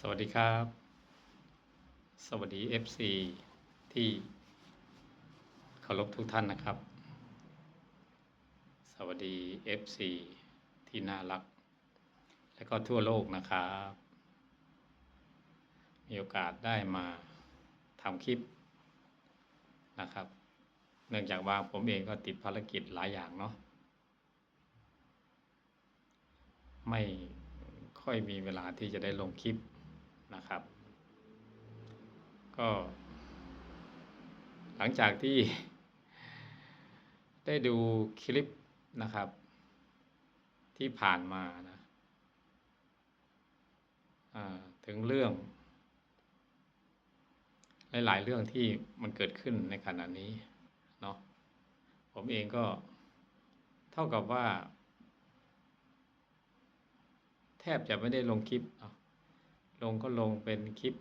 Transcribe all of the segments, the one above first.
สวัสดีครับ สวัสดี FC ที่เคารพทุกท่านนะครับ สวัสดี FC ที่น่ารัก และก็ทั่วโลกนะครับ มีโอกาสได้มาทำคลิปนะครับ เนื่องจากว่าผมเองก็ติดภารกิจหลายอย่างเนาะไม่ค่อยมีเวลาที่จะได้ลงคลิป นะครับ ก็ หลังจากที่ ได้ดูคลิปนะครับ ที่ผ่านมานะถึงเรื่อง หลาย ๆ เรื่องที่มันเกิดขึ้นในขณะนี้เนาะผมเองก็เท่ากับว่า แทบจะไม่ได้ลงคลิปเนาะ งก็ลงเป็นคลิป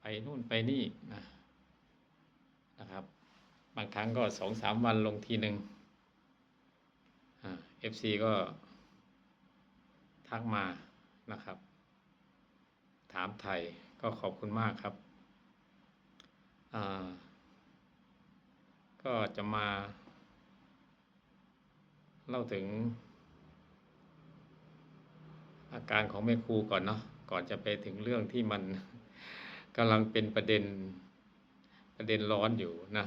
ไปนู่นไปนี่นะนะครับ บางครั้งก็สองสามวันลงทีหนึ่งเอฟซีก็ทักมานะครับ ถามไทยก็ขอบคุณมากครับ ก็จะมา เล่าถึง อาการของแม่ครูก่อนเนาะก่อนจะไปถึงเรื่องที่มันกำลังเป็นประเด็นประเด็นร้อนอยู่นะ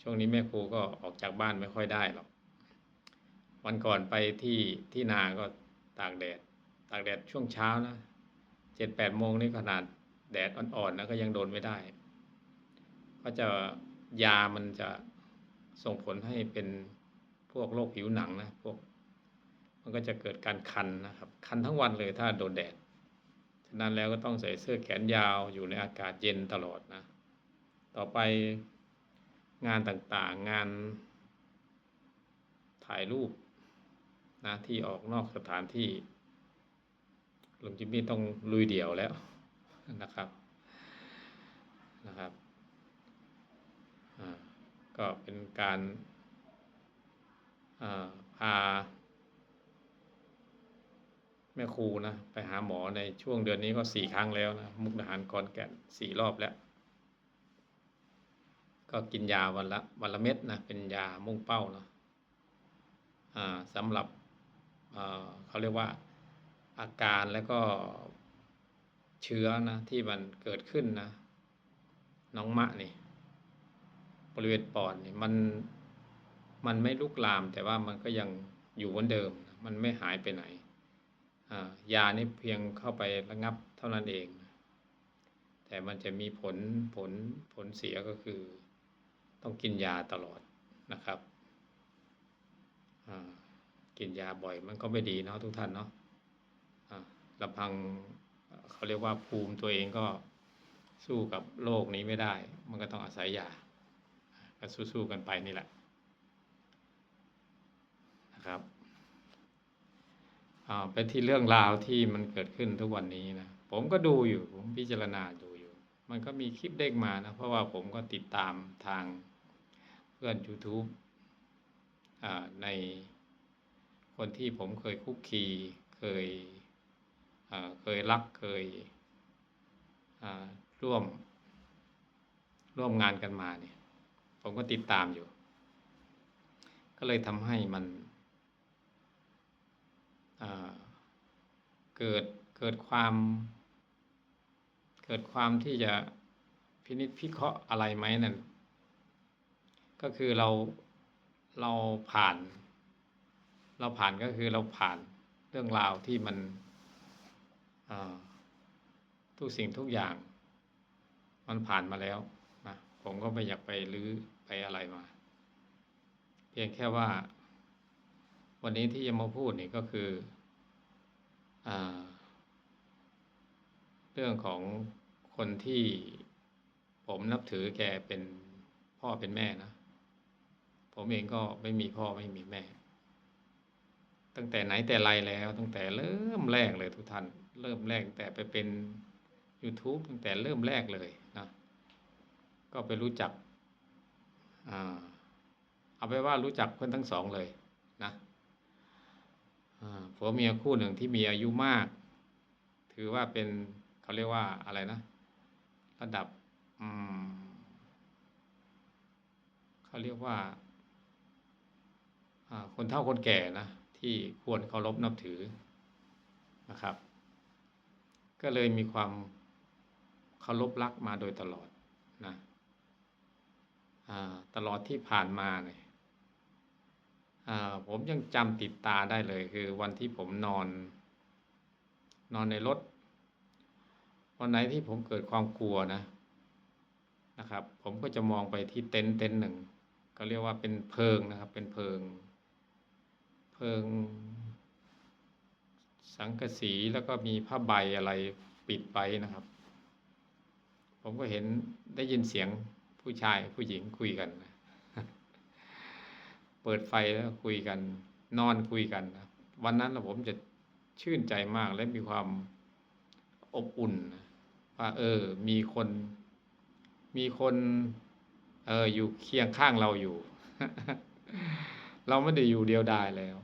ช่วงนี้แม่ครูก็ออกจากบ้านไม่ค่อยได้หรอกวันก่อนไปที่ที่นาก็ตากแดด ตากแดดช่วงเช้านะเจ็ดแปดโมงนี่ขนาดแดดอ่อนๆนะก็ยังโดนไม่ได้ ก็จะยามันจะส่งผลให้เป็นพวกโรคผิวหนังนะพวก มันก็จะเกิดการคันนะครับ คันทั้งวันเลยถ้าโดนแดด ฉะนั้นแล้วก็ต้องใส่เสื้อแขนยาวอยู่ในอากาศเย็นตลอดนะ ต่อไปงานต่างๆ งานถ่ายรูปนะที่ออกนอกสถานที่ลุงจิมมี่ต้องลุยเดี่ยวแล้วนะครับนะครับก็เป็นการพา ม่ครูนะไปหาหมอในช่วงเดือนนี้ก็สี่ครั้งแล้วนะมุกดาหารกอนแก่นสี่รอบแล้ว ก็กินยาวันละวันละเม็ดนะเป็นยามุ่งเป้านะอ่าสำหรับเเขาเรียกว่าอาการแล้วก็เชื้อนะที่มันเกิดขึ้นนะ น้องมะนี่บริเวณปอดนี่มันมันไม่ลุกลามแต่ว่ามันก็ยังอยู่เหมือนเดิม มันไม่หายไปไหน ยานี่เพียงเข้าไประงับเท่านั้นเอง แต่มันจะมีผลผลผลเสียก็คือ ต้องกินยาตลอดนะครับกินยาบ่อยมันก็ไม่ดีเนาะทุกท่านเนาะลำพังเขาเรียกว่าภูมิตัวเองก็สู้กับโรคนี้ไม่ได้ มันก็ต้องอาศัยยาก็สู้ๆกันไปนี่แหละนะครับ เป็นที่เรื่องราวที่มันเกิดขึ้นทุกวันนี้นะผมก็ดูอยู่ผมพิจารณาดูอยู่ มันก็มีคลิปเด้งมานะเพราะว่าผมก็ติดตามทางเพื่อน YouTube ในคนที่ผมเคยคุกคีเคยเคยรักเคยร่วมร่วมงานกันมาเนี่ยผมก็ติดตามอยู่ ก็เลยทำให้มัน เกิดเกิดความเกิดความที่จะพินิจพิเคราะห์อะไรไหมนั่นก็คือเราเราผ่าน เราผ่านก็คือเราผ่านเรื่องราวที่มันทุกสิ่งทุกอย่าง มันผ่านมาแล้วนะผมก็ไม่อยากไปรื้อไปอะไรมา เพียงแค่ว่า วันนี้ที่จะมาพูดนี่ก็คืออเรื่องของคนที่ผมนับถือแกเป็นพ่อเป็นแม่นะ ผมเองก็ไม่มีพ่อไม่มีแม่ ตั้งแต่ไหนแต่ไรแล้ว ตั้งแต่เริ่มแรกเลยทุกท่าน เริ่มแรกแต่ไปเป็น YouTube ตั้งแต่เริ่มแรกเลยนะ ก็ไปรู้จัก อ่า เอาไปว่ารู้จักเพื่อนทั้งสองเลยนะ ผัวเมียคู่หนึ่งที่มีอายุมาก ถือว่าเป็นเขาเรียกว่าอะไรนะ ระดับอืมเขาเรียกว่าคนเฒ่าคนแก่นะ ที่ควรเคารพนับถือนะครับ ก็เลยมีความเคารพรักมาโดยตลอดนะตลอดที่ผ่านมาเนี่ย ผมยังจำติดตาได้เลย คือวันที่ผมนอน นอนในรถ วันไหนที่ผมเกิดความกลัวนะนะครับ ผมก็จะมองไปที่เต็นท์เต็นท์หนึ่งก็เรียกว่าเป็นเพิงนะครับ เป็นเพิง เพิง สังกะสีแล้วก็มีผ้าใบอะไรปิดไว้นะครับ ผมก็เห็นได้ยินเสียงผู้ชายผู้หญิงคุยกันนะ ปิดไฟแล้วคุยกัน นอนคุยกันนะวันนั้นผมจะชื่นใจมากและมีความอบอุ่นว่าเออ มีคน มีคน เอออยู่เคียงข้างเราอยู่ เราไม่ได้อยู่เดียวดายแล้ว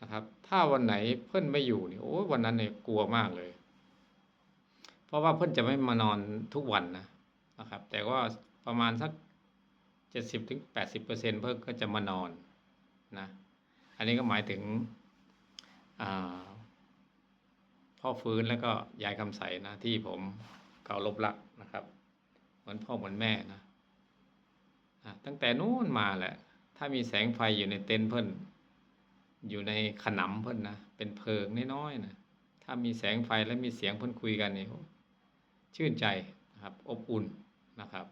นะครับ ถ้าวันไหนเพื่อนไม่อยู่นี่โอ้วันนั้นเนี่ยกลัวมากเลย เพราะว่าเพื่อนจะไม่มานอนทุกวันนะนะครับ แต่ว่าประมาณสัก เจ็ดสิบถึงแปดสิบเปอร์เซ็นเพื่อนก็จะมานอนนะอันนี้ก็หมายถึงพ่อฟื้นแล้วก็ยายคำใสนะที่ผมเคารพรักนะครับ เหมือนพ่อเหมือนแม่นะอะตั้งแต่นู้นมาแหละ ถ้ามีแสงไฟอยู่ในเต็นท์เพิ่น อยู่ในขนำเพิ่นนะ เป็นเพลิงน้อยๆนะ ถ้ามีแสงไฟและมีเสียงเพิ่นคุยกันเนี่ยชื่นใจนะครับ อบอุ่นนะครับ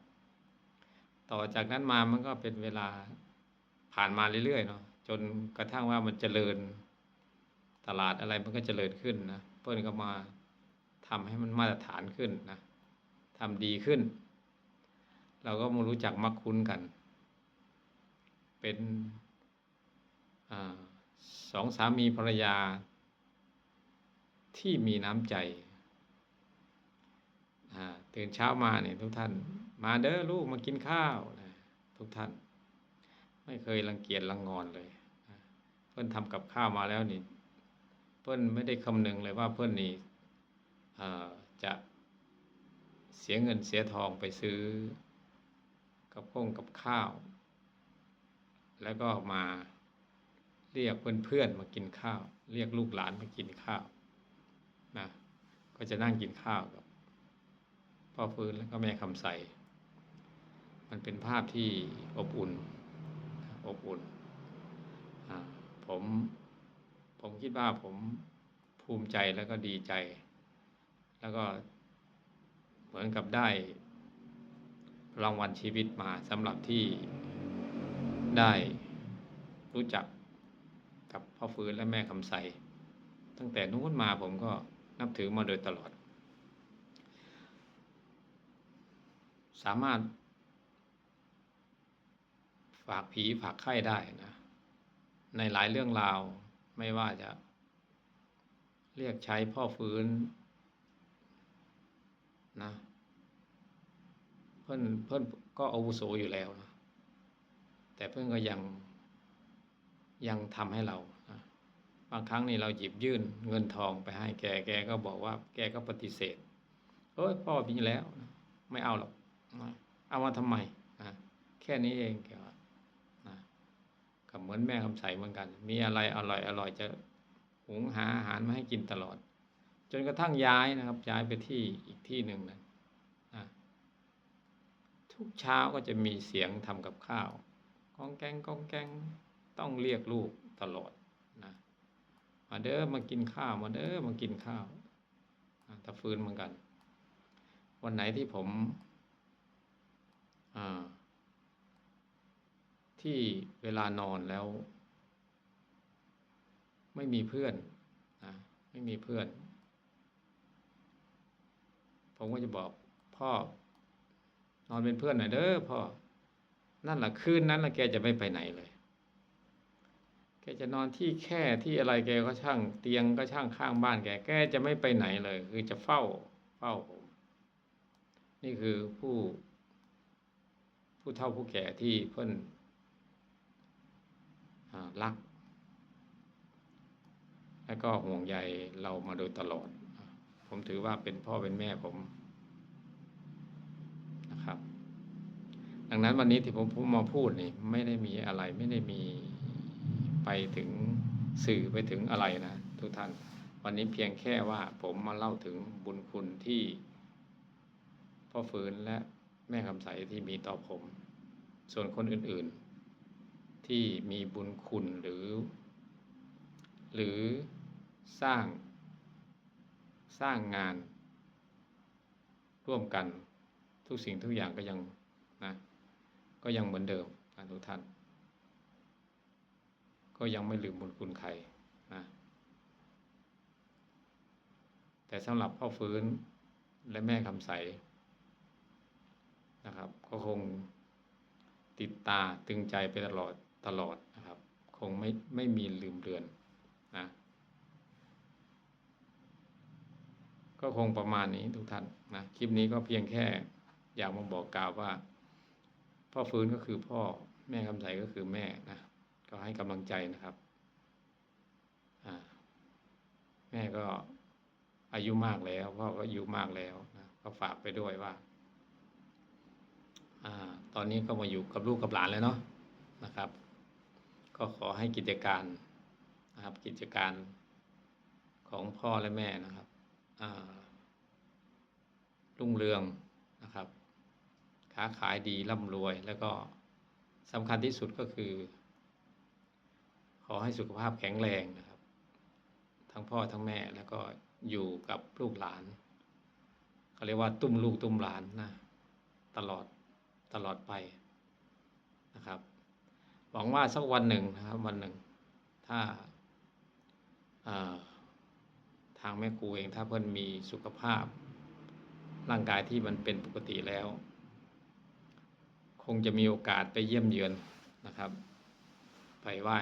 ต่อจากนั้นมามันก็เป็นเวลาผ่านมาเรื่อยๆเนาะจนกระทั่งว่ามันเจริญตลาดอะไรมันก็เจริญขึ้นนะเพิ่นก็มาทำให้มันมาตรฐานขึ้นนะทำดีขึ้น เราก็มารู้จักมักคุ้นกัน เป็นอสองสามีภรรยาที่มีน้ำใจตื่นเช้ามาเนี่ยทุกท่าน มาเด้อลูกมากินข้าวนะทุกท่าน ไม่เคยรังเกียจรังงอนเลยนะเพื่อนทำกับข้าวมาแล้วนี่ เพื่อนไม่ได้คำนึงเลยว่าเพื่อนนี่จะเสียเงินเสียทองไปซื้อ กับข้งกับข้าว แล้วก็มาเรียกเพื่อนๆมากินข้าว เรียกลูกหลานมากินข้าวนะก็จะนั่งกินข้าวกับพ่อฟื้นแล้วก็แม่คำใส มันเป็นภาพที่อบอุ่นอบอุ่นผมผมคิดว่าผมภูมิใจแล้วก็ดีใจ แล้วก็เหมือนกับได้รางวัลชีวิตมาสำหรับที่ได้รู้จักกับพ่อฟื้นและแม่คำใส ตั้งแต่นู้นมาผมก็นับถือมาโดยตลอด สามารถ ฝากผีฝากไข้ได้นะ ในหลายเรื่องราวไม่ว่าจะ เรียกใช้พ่อฟื้นนะ เพื่อนเพื่อนก็อาวุโสอยู่แล้วนะ แต่เพื่อนก็ยังยังทำให้เรานะบางครั้งนี่เราหยิบยื่นเงินทองไปให้แกแกก็บอกว่า แกก็ปฏิเสธเอ้ยพ่อมีแล้ว ไม่เอาหรอกนะเอามาทำไมนะแค่นี้เองแก ก็เหมือนแม่คำใสเหมือนกัน มีอะไรอร่อยอร่อยจะหุงหาอาหารมาให้กินตลอด จนกระทั่งย้ายนะครับ ย้ายไปที่อีกที่หนึ่งนะทุกเช้าก็จะมีเสียงทำกับข้าวกองแกงกองแกงต้องเรียกลูกตลอดนะมาเด้อมากินข้าวมาเด้อมากินข้าวนะถ้าฟื้นเหมือนกัน วันไหนที่ผมอ่า ที่เวลานอนแล้ว ไม่มีเพื่อนนะไม่มีเพื่อน ผมก็จะบอกพ่อ นอนเป็นเพื่อนหน่อยเด้อพ่อ นั่นแหละคืนนั้นละแกจะไม่ไปไหนเลยแกจะนอนที่แค่ที่อะไรแกก็ช่าง เตียงก็ช่างข้างบ้านแกแกจะไม่ไปไหนเลย คือจะเฝ้าเฝ้าผมนี่คือผู้ ผู้เฒ่าผู้แก่ที่เพิ่นอ่า รัก และก็ห่วงใยเรามาโดยตลอด ผมถือว่าเป็นพ่อเป็นแม่ผมนะครับ ดังนั้นวันนี้ที่ผมมาพูดนี่ไม่ได้มีอะไรไม่ได้มีไปถึงสื่อไปถึงอะไรนะทุกท่าน วันนี้เพียงแค่ว่าผมมาเล่าถึงบุญคุณที่พ่อฟื้นและแม่คำใสที่มีต่อผม ส่วนคนอื่นๆ ที่มีบุญคุณหรือ หรือสร้าง สร้างงาน ร่วมกันทุกสิ่งทุกอย่างก็ยังนะก็ยังเหมือนเดิมนะทุกท่าน ก็ยังไม่ลืมบุญคุณใครนะแต่สำหรับพ่อฟื้นและแม่คำใสนะครับ ก็คงติดตาตึงใจไปตลอด ตลอดนะครับ คงไม่ไม่มีลืมเลือนนะก็คงประมาณนี้ทุกท่านนะคลิปนี้ก็เพียงแค่อยากมาบอกกล่าวว่า พ่อฟื้นก็คือพ่อแม่คำใสก็คือแม่นะก็ให้กำลังใจนะครับแม่ก็อายุมากแล้วพ่อก็อายุมากแล้วนะก็ฝากไปด้วยว่าอ่าตอนนี้ก็มาอยู่กับลูกกับหลานแล้วเนาะนะครับ ก็ขอให้กิจการนะครับกิจการของพ่อและแม่นะครับรุ่งเรืองนะครับ ค้าขายดีร่ำรวย แล้วก็สำคัญที่สุดก็คือ ขอให้สุขภาพแข็งแรงนะครับ ทั้งพ่อทั้งแม่แล้วก็อยู่กับลูกหลานเขาเรียกว่าตุ้มลูกตุ้มหลานนะตลอดตลอดไปนะครับ หวังว่าสักวันหนึ่งนะครับ วันหนึ่ง ถ้าาทางแม่ครูเองถ้าเพื่อนมีสุขภาพ ร่างกายที่มันเป็นปกติแล้ว คงจะมีโอกาสไปเยี่ยมเยือนนะครับ ไปไหว้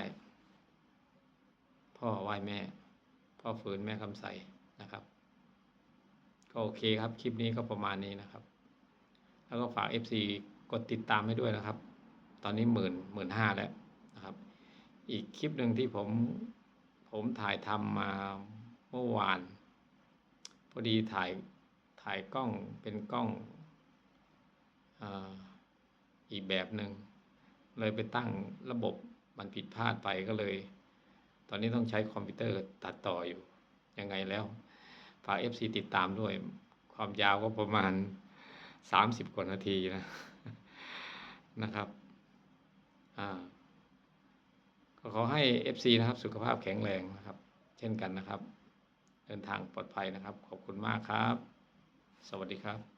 พ่อไหว้แม่ พ่อฝืนแม่คำใสนะครับ ก็โอเคครับ คลิปนี้ก็ประมาณนี้นะครับ แล้วก็ฝาก FC กดติดตามให้ด้วยนะครับ ตอนนี้หมื่นหมื่นห้าแล้วนะครับ อีกคลิปหนึ่งที่ผมผมถ่ายทำมาเมื่อวาน พอดีถ่ายถ่ายกล้องเป็นกล้องออีกแบบหนึ่งเลยไปตั้งระบบมันผิดพลาดไปก็เลย ตอนนี้ต้องใช้คอมพิวเตอร์ตัดต่ออยู่ ยังไงแล้ว ฝาก FC ติดตามด้วย ความยาวก็ประมาณ 30 กว่านาทีนะนะครับ ก็ขอให้ FC นะครับ สุขภาพแข็งแรงนะครับ เช่นกันนะครับ เดินทางปลอดภัยนะครับ ขอบคุณมากครับ สวัสดีครับ